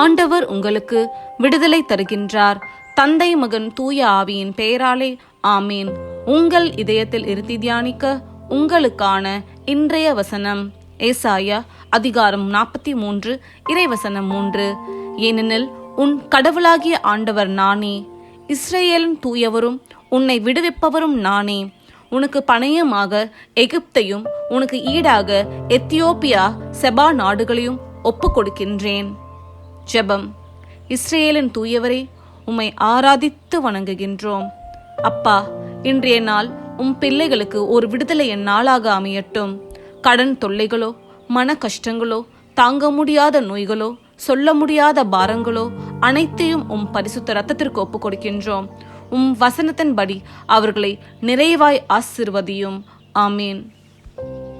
ஆண்டவர் உங்களுக்கு விடுதலை தருகின்றார். தந்தை மகன் தூய ஆவியின் பெயராலே ஆமீன். உங்கள் இதயத்தில் இருத்தி தியானிக்க உங்களுக்கான இன்றைய வசனம் ஏசாயா அதிகாரம் நாற்பத்தி மூன்று இறைவசனம் மூன்று. ஏனெனில் உன் கடவுளாகிய ஆண்டவர் நானே. இஸ்ரேலின் தூயவரும் உன்னை விடுவிப்பவரும் நானே. உனக்கு பணயமாக எகிப்தையும் உனக்கு ஈடாக எத்தியோப்பியா செபா நாடுகளையும் ஒப்புக் கொடுக்கின்றேன் ஜெபம். இஸ்ரேலின் தூயவரே உம்மை ஆராதித்து வணங்குகின்றோம். அப்பா இன்றைய நாள் உம் பிள்ளைகளுக்கு ஒரு விடுதலை நாளாக அமையட்டும். கடன் தொல்லைகளோ மன கஷ்டங்களோ தாங்க முடியாத நோய்களோ சொல்ல முடியாத பாரங்களோ அனைத்தையும் உம் பரிசுத்த ரத்தத்திற்கு ஒப்புக் கொடுக்கின்றோம். உம் வசனத்தின்படி அவர்களை நிறைவாய் ஆசிர்வதியும். ஆமீன்.